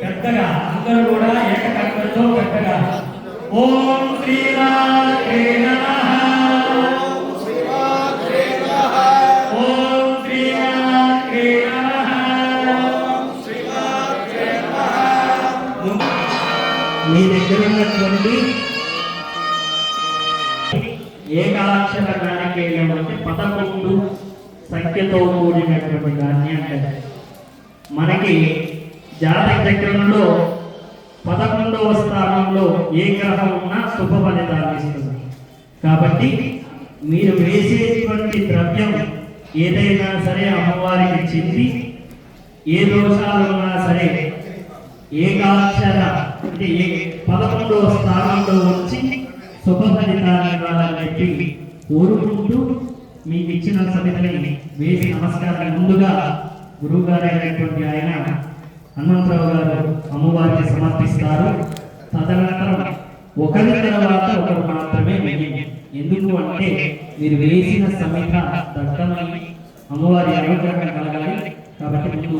పెద్దగా అందరూ కూడా ఏకకంఠంతో పెద్దగా. ఓం శ్రీరాధే నమః. మీ దగ్గర ఉన్నటువంటి ఏకాక్షర నాణకేయం అంటే పదకొండు సంఖ్యతో కూడినటువంటి దాన్ని అంటారు మనకి జాతక చక్రంలో పదకొండవ స్థానంలో ఏ గ్రహం ఉన్నా శుభ ఫలితాలు ఇస్తుంది. కాబట్టి మీరు వేసేటువంటి ద్రవ్యం ఏదైనా సరే అమ్మవారికి చెంది ఏ దోషాలు ఉన్నా సరే ఏకాక్షర అంటే ఏ పదకొండవ స్థానంలో వచ్చి శుభ ఫలితాన్ని ఇవ్వాలని చెప్పి కోరుకుంటూ మీకు ఇచ్చిన సమితిని వేసి నమస్కారం ముందుగా గురువుగారైనటువంటి ఆయన హనుమంతరావు గారు అమ్మవారికి సమర్పిస్తారు. తదనంతరం ఒకరి తర్వాత ఒకరు మాత్రమే వెయ్యండి ఎందుకు అంటే మీరు వేసిన సమిత దట్టమై అమ్మవారి అనుగ్రహం కలగాలి. కాబట్టి ముందు